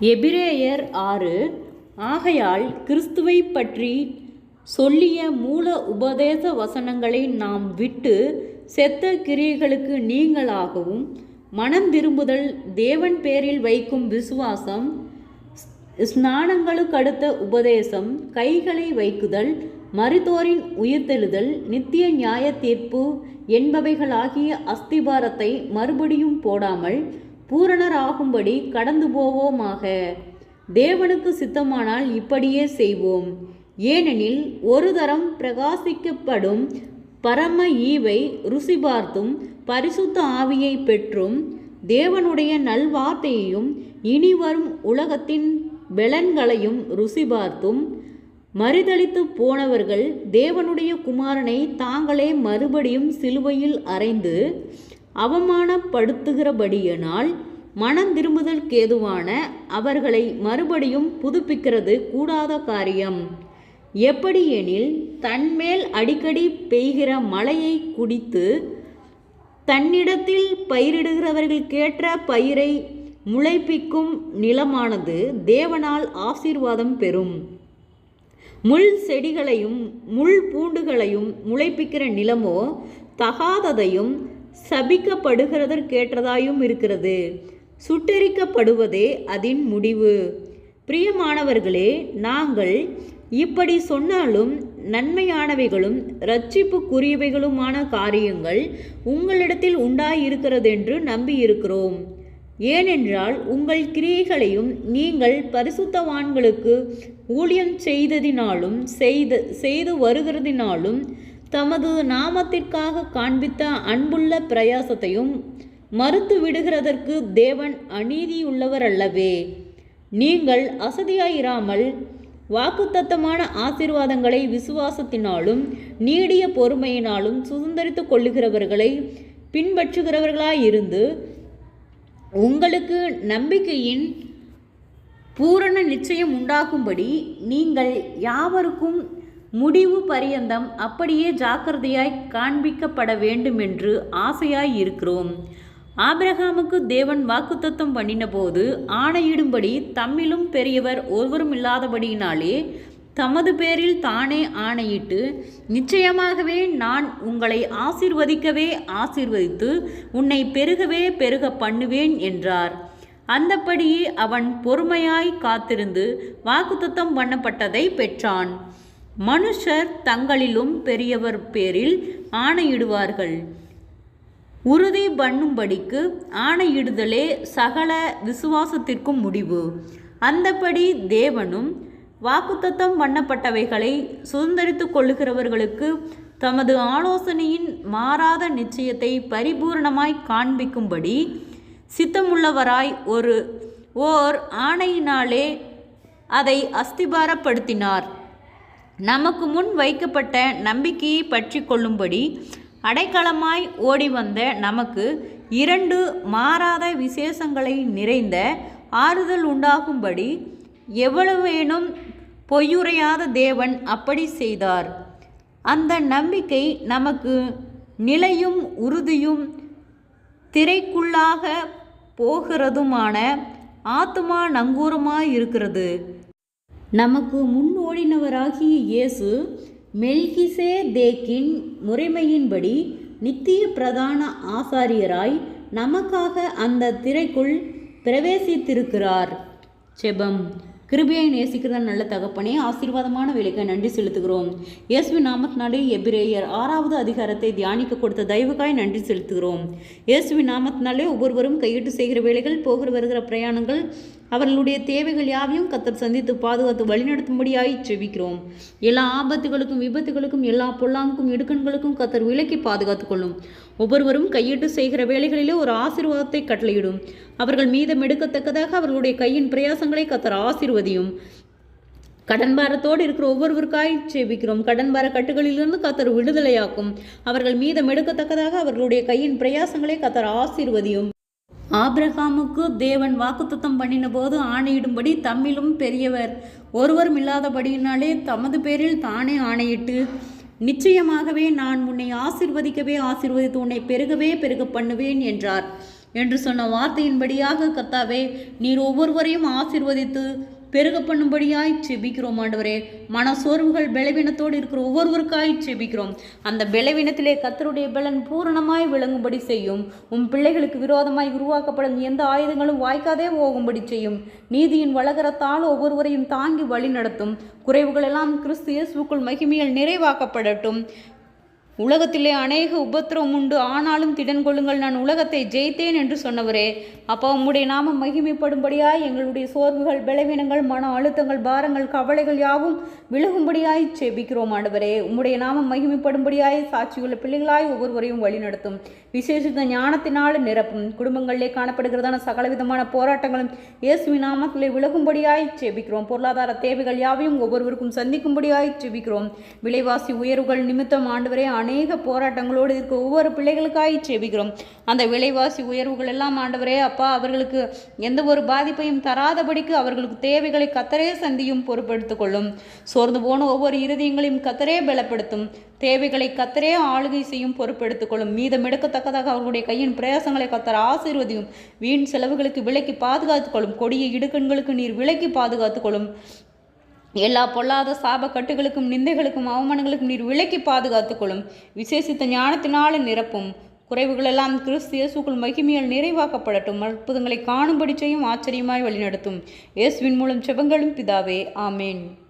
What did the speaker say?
எபிரேயர் ஆறு ஆகையால் கிறிஸ்துவை பற்றி சொல்லிய மூல உபதேச வசனங்களை நாம் விட்டு செத்த கிரியைகளுக்கு நீங்களாகவும் மனம் திரும்புதல் தேவன் பேரில் வைக்கும் விசுவாசம் ஸ்நானங்களுக்கு அடுத்த உபதேசம் கைகளை வைக்குதல் மருத்தோரின் உயிர்த்தெழுதல் நித்திய நியாய தீர்ப்பு என்பவைகளாகிய அஸ்திபாரத்தை மறுபடியும் போடாமல் பூரணராகும்படி கடந்து போவோமாக. தேவனுக்கு சித்தமானால் இப்படியே செய்வோம். ஏனெனில் ஒரு தரம் பிரகாசிக்கப்படும் பரம ஈவை ருசி பார்த்தும் பரிசுத்த ஆவியை பெற்றும் தேவனுடைய நல்வார்த்தையையும் இனிவரும் உலகத்தின் பெலன்களையும் ருசி பார்த்தும் மறுதளித்து போனவர்கள் தேவனுடைய குமாரனை தாங்களே மறுபடியும் சிலுவையில் அறைந்து அவமானப்படுத்துகிறபடியினால் மனம் திரும்புதற்கேதுவான அவர்களை மறுபடியும் புதுப்பிக்கிறது கூடாத காரியம். எப்படியெனில் தன்மேல் அடிக்கடி பெய்கிற மழையை குடித்து தன்னிடத்தில் பயிரிடுகிறவர்களுக்கேற்ற பயிரை முளைப்பிக்கும் நிலமானது தேவனால் ஆசீர்வாதம் பெறும். முள் செடிகளையும் முள் பூண்டுகளையும் முளைப்பிக்கிற நிலமோ தகாததையும் சபிக்கப்படுகிறதற்கேற்றதாயும் இருக்கிறது. சுட்டெரிக்கப்படுவதே அதன் முடிவு. பிரியமானவர்களே நாங்கள் இப்படி சொன்னாலும் நன்மையானவைகளும் இரட்சிப்புக்குரியவைகளுமான காரியங்கள் உங்களிடத்தில் உண்டாயிருக்கிறதென்று நம்பியிருக்கிறோம். ஏனென்றால் உங்கள் கிரியைகளையும் நீங்கள் பரிசுத்தவான்களுக்கு ஊழியம் செய்ததினாலும் செய்து செய்து வருகிறதினாலும் தமது நாமத்திற்காக காண்பித்த அன்புள்ள பிரயாசத்தையும் மறுத்து விடுகிறதற்கு தேவன் அநீதியுள்ளவர் அல்லவே நீங்கள் அசதியாயிராமல் வாக்குத்தத்தமான ஆசீர்வாதங்களை விசுவாசத்தினாலும் நீடிய பொறுமையினாலும் சுதந்திரித்துக் கொள்ளுகிறவர்களை பின்பற்றுகிறவர்களாயிருந்து உங்களுக்கு நம்பிக்கையின் பூரண நிச்சயம் உண்டாகும்படி நீங்கள் யாவருக்கும் முடிவு பரியந்தம் அப்படியே ஜாக்கிரதையாய் காண்பிக்கப்பட வேண்டுமென்று ஆசையாய் இருக்கிறோம் ஆபிரகாமுக்கு தேவன் வாக்குத்தத்தம் பண்ணினபோது ஆணையிடும்படி தம்மிலும் பெரியவர் ஒருவரும் இல்லாதபடியினாலே தமது பேரில் தானே ஆணையிட்டு நிச்சயமாகவே நான் உங்களை ஆசிர்வதிக்கவே ஆசிர்வதித்து உன்னை பெருகவே பெருக பண்ணுவேன் என்றார். அந்தப்படியே அவன் பொறுமையாய் காத்திருந்து வாக்குத்தத்தம் பண்ணப்பட்டதை பெற்றான். மனுஷர் தங்களிலும் பெரியவர் பேரில் ஆணையிடுவார்கள். உறுதி பண்ணும்படிக்கு ஆணையிடுதலே சகல விசுவாசத்திற்கும் முடிவு. அந்தபடி தேவனும் வாக்குத்தத்தம் பண்ணப்பட்டவைகளை சுதந்திரித்து கொள்ளுகிறவர்களுக்கு தமது ஆலோசனையின் மாறாத நிச்சயத்தை பரிபூரணமாய் காண்பிக்கும்படி சித்தமுள்ளவராய் ஒரு ஓர் ஆணையினாலே அதை அஸ்திபாரப்படுத்தினார். நமக்கு முன் வைக்கப்பட்ட நம்பிக்கையை பற்றி கொள்ளும்படி அடைக்கலமாய் ஓடி வந்த நமக்கு இரண்டு மாறாத விசேஷங்களை நிறைந்த ஆறுதல் உண்டாகும்படி எவ்வளவேனும் பொய்யுரையாத தேவன் அப்படி செய்தார். அந்த நம்பிக்கை நமக்கு நிலையும் உறுதியும் திரைக்குள்ளாக போகிறதுமான ஆத்மா நங்கூரமாயிருக்கிறது. நமக்கு முன்னோடினவராகிய இயேசு மெல்கிசே தேக்கின் முறைமையின்படி நித்திய பிரதான ஆசாரியராய் நமக்காக அந்த திரைக்குள் பிரவேசித்திருக்கிறார். செபம். கிருபியை நேசிக்கிற நல்ல தகப்பனே ஆசீர்வாதமான வேலைக்கு நன்றி செலுத்துகிறோம். இயேசு நாமத்னாலே எபிரேயர் ஆறாவது அதிகாரத்தை தியானிக்க கொடுத்த தயவுக்காய் நன்றி செலுத்துகிறோம். இயேசுவி நாமத்னாலே ஒவ்வொருவரும் கையிட்டு செய்கிற வேலைகள் போகிற வருகிற பிரயாணங்கள் அவர்களுடைய தேவைகள் யாவையும் கத்தர் சந்தித்து பாதுகாத்து வழிநடத்தும்படியாய் செவிக்கிறோம் எல்லா ஆபத்துகளுக்கும் விபத்துகளுக்கும் எல்லா பொல்லாங்குக்கும் இடுக்கண்களுக்கும் கத்தர் விலக்கி பாதுகாத்து கொள்ளும். ஒவ்வொருவரும் கையிட்டு செய்கிற வேலைகளிலே ஒரு ஆசீர்வாதத்தை கட்டளையிடும். அவர்கள் மீதம் எடுக்கத்தக்கதாக அவர்களுடைய கையின் பிரயாசங்களை கத்தர் ஆசீர்வதியும். கடன் பாரத்தோடு இருக்கிற ஒவ்வொருவருக்காய் செபிக்கிறோம். கடன் பார கட்டுகளிலிருந்து கத்தர் விடுதலையாக்கும். அவர்கள் மீதம் எடுக்கத்தக்கதாக அவர்களுடைய கையின் பிரயாசங்களை கத்தர் ஆசீர்வதியும். ஆப்ரஹாமுக்கு தேவன் வாக்குத்தத்தம் பண்ணின போது ஆணையிடும்படி தம்மிலும் பெரியவர் ஒருவரும் இல்லாதபடியினாலே தமது பேரில் தானே ஆணையிட்டு நிச்சயமாகவே நான் உன்னை ஆசிர்வதிக்கவே ஆசிர்வதித்து உன்னை பெருகவே பெருக பண்ணுவேன் என்றார். என்று சொன்ன வார்த்தையின்படியாக கர்த்தாவே நீர் ஒவ்வொருவரையும் ஆசிர்வதித்து பெருக பண்ணும்படியாய் செபிக்கிறோம் ஆண்டவரே. மன சோர்வுகள் பலவீனத்தோடு இருக்கிற ஒவ்வொருவருக்காய் செபிக்கிறோம். அந்த பலவீனத்திலே கத்தருடைய பலன் பூரணமாய் விளங்கும்படி செய்யும். உம் பிள்ளைகளுக்கு விரோதமாய் உருவாக்கப்படும் எந்த ஆயுதங்களும் வாய்க்காதே போகும்படி செய்யும். நீதியின் வளகரத்தால் ஒவ்வொருவரையும் தாங்கி வழி நடத்தும் குறைவுகள் எல்லாம் கிறிஸ்து இயேசுக்குள் மகிமையில் நிறைவாக்கப்படட்டும். உலகத்திலே அநேக உபத்திரவம் உண்டு. ஆனாலும் திடன் கொள்ளுங்கள் நான் உலகத்தை ஜெயித்தேன் என்று சொன்னவரே. அப்போ உம்முடைய நாமம் மகிமைப்படும்படியாய் எங்களுடைய சோர்வுகள் பலவீனங்கள் மன அழுத்தங்கள் பாரங்கள் கவலைகள் யாவும் விலகும்படியாய் செபிக்கிறோம் ஆண்டவரே. உம்முடைய நாமம் மகிமைப்படும்படியாய் சாட்சியுள்ள பிள்ளைகளாய் ஒவ்வொருவரையும் வழிநடத்தும். விசேஷித்த ஞானத்தினால் நிரப்பும். குடும்பங்களிலே காணப்படுகிறதான சகலவிதமான போராட்டங்களும் இயேசுவி நாமத்திலே விலகும்படியாய் செபிக்கிறோம். பொருளாதார தேவைகள் யாவையும் ஒவ்வொருவருக்கும் சந்திக்கும்படியாய் செபிக்கிறோம். விலைவாசி உயர்வுகள் நிமித்தம் ஆண்டவரே அநேக போராட்டங்களோடு இருக்க ஒவ்வொரு பிள்ளைகளுக்காய் செபிக்கிறோம். அந்த விலைவாசி உயர்வுகள் எல்லாம் ஆண்டவரே அப்பா அவர்களுக்கு எந்த ஒரு பாதிப்பையும் தராதபடிக்கு அவர்களுக்கு தேவைகளை கத்தரே சந்தியும் பொறுப்பெடுத்துக் கொள்ளும். சோர்ந்து போன ஒவ்வொரு இருதயங்களையும் கத்தரே பலப்படுத்தும். தேவைகளை கத்தரே ஆளுகை செய்யும் பொறுப்பெடுத்துக் கொள்ளும். மீதம் எடுக்கத்தக்கதாக அவர்களுடைய கையின் பிரயாசங்களை கத்தர் ஆசீர்வதியும். வீண் செலவுகளுக்கு விலைக்கு பாதுகாத்துக் கொள்ளும். கொடிய இடுக்கண்களுக்கு நீர் விலைக்கு பாதுகாத்துக் கொள்ளும். எல்லா பொல்லாத சாப கட்டுகளுக்கும் நிந்தைகளுக்கும் அவமானங்களுக்கும் நீர் விலக்கி பாதுகாத்துக் கொள்ளும் விசேஷித்த ஞானத்தினால நிரப்பும். குறைவுகளெல்லாம் கிறிஸ்து இயேசுக்குள் மகிமையால் நிறைவாக்கப்படட்டும். அற்புதங்களை காணும்படி செய்யும் ஆச்சரியமாய் வழிநடத்தும். இயேசுவின் மூலம் செபங்களும் பிதாவே. ஆமேன்.